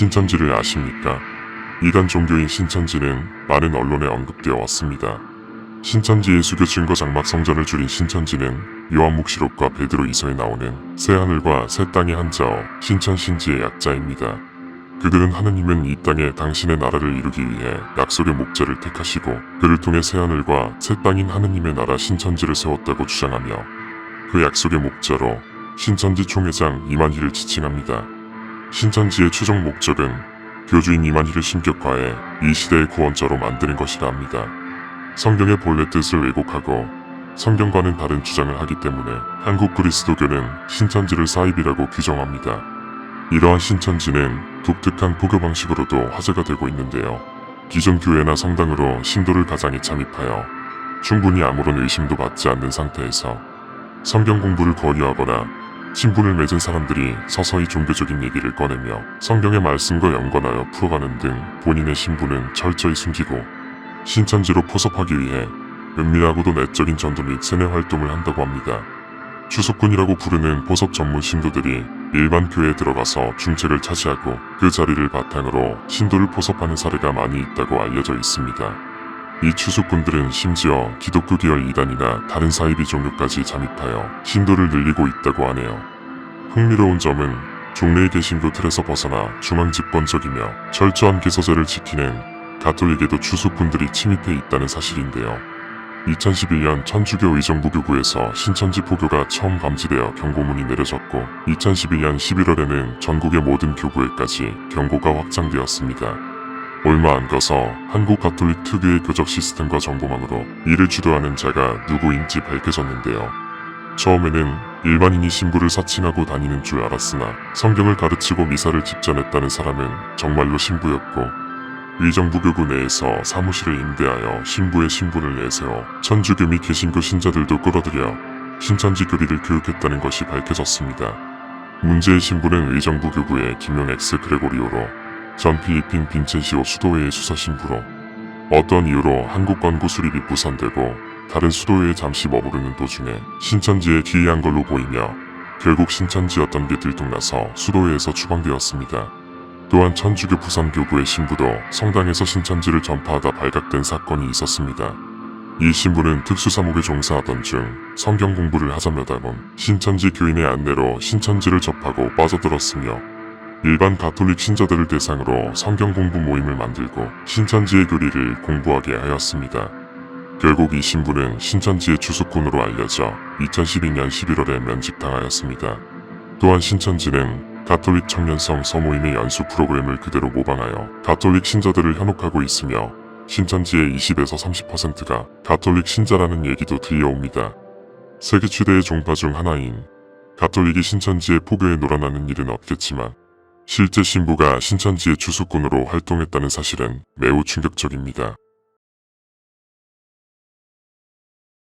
신천지를 아십니까? 이단 종교인 신천지는 많은 언론에 언급되어 왔습니다. 신천지의 수교 증거 장막 성전을 줄인 신천지는 요한묵시록과 베드로 이서에 나오는 새 하늘과 새 땅의 한자어 신천신지의 약자입니다. 그들은 하느님은 이 땅에 당신의 나라를 이루기 위해 약속의 목자를 택하시고 그를 통해 새 하늘과 새 땅인 하느님의 나라 신천지를 세웠다고 주장하며 그 약속의 목자로 신천지 총회장 이만희를 지칭합니다. 신천지의 최종 목적은 교주인 이만희를 신격화해 이 시대의 구원자로 만드는 것이라 합니다. 성경의 본래 뜻을 왜곡하고 성경과는 다른 주장을 하기 때문에 한국 그리스도교는 신천지를 사입이라고 규정합니다. 이러한 신천지는 독특한 포교 방식으로도 화제가 되고 있는데요. 기존 교회나 성당으로 신도를 가장에 잠입하여 충분히 아무런 의심도 받지 않는 상태에서 성경 공부를 권유하거나 신분을 맺은 사람들이 서서히 종교적인 얘기를 꺼내며 성경의 말씀과 연관하여 풀어가는 등 본인의 신분은 철저히 숨기고 신천지로 포섭하기 위해 은밀하고도 내적인 전도 및 세뇌 활동을 한다고 합니다. 추석군이라고 부르는 포섭 전문 신도들이 일반 교회에 들어가서 중책을 차지하고 그 자리를 바탕으로 신도를 포섭하는 사례가 많이 있다고 알려져 있습니다. 이 추수꾼들은 심지어 기독교 계열 이단이나 다른 사이비 종교까지 잠입하여 신도를 늘리고 있다고 하네요. 흥미로운 점은 종래의 개신교 틀에서 벗어나 중앙 집권적이며 철저한 개서제를 지키는 가톨릭에도 추수꾼들이 침입해 있다는 사실인데요. 2011년 천주교 의정부교구에서 신천지 포교가 처음 감지되어 경고문이 내려졌고 2012년 11월에는 전국의 모든 교구에까지 경고가 확장되었습니다. 얼마 안 가서 한국 가톨릭 특유의 교적 시스템과 정보망으로 이를 주도하는 자가 누구인지 밝혀졌는데요. 처음에는 일반인이 신부를 사칭하고 다니는 줄 알았으나 성경을 가르치고 미사를 집전했다는 사람은 정말로 신부였고 의정부교구 내에서 사무실을 임대하여 신부의 신분을 내세워 천주교 및 개신교 신자들도 끌어들여 신천지 교리를 교육했다는 것이 밝혀졌습니다. 문제의 신부는 의정부교구의 김용 엑스 그레고리오로 전 필리핀 빈첸시오 수도회의 수서 신부로 어떤 이유로 한국 건구 수립이 무산되고 다른 수도회에 잠시 머무르는 도중에 신천지에 기이한 걸로 보이며 결국 신천지였던 게 들통나서 수도회에서 추방되었습니다. 또한 천주교 부산교구의 신부도 성당에서 신천지를 전파하다 발각된 사건이 있었습니다. 이 신부는 특수사목에 종사하던 중 성경 공부를 하자며 본 신천지 교인의 안내로 신천지를 접하고 빠져들었으며 일반 가톨릭 신자들을 대상으로 성경 공부 모임을 만들고 신천지의 교리를 공부하게 하였습니다. 결국 이 신부는 신천지의 주수꾼으로 알려져 2012년 11월에 면직당하였습니다. 또한 신천지는 가톨릭 청년성 서모임의 연수 프로그램을 그대로 모방하여 가톨릭 신자들을 현혹하고 있으며 신천지의 20에서 30%가 가톨릭 신자라는 얘기도 들려옵니다. 세계 최대의 종파 중 하나인 가톨릭이 신천지의 포교에 놀아나는 일은 없겠지만 실제 신부가 신천지의 주수꾼으로 활동했다는 사실은 매우 충격적입니다.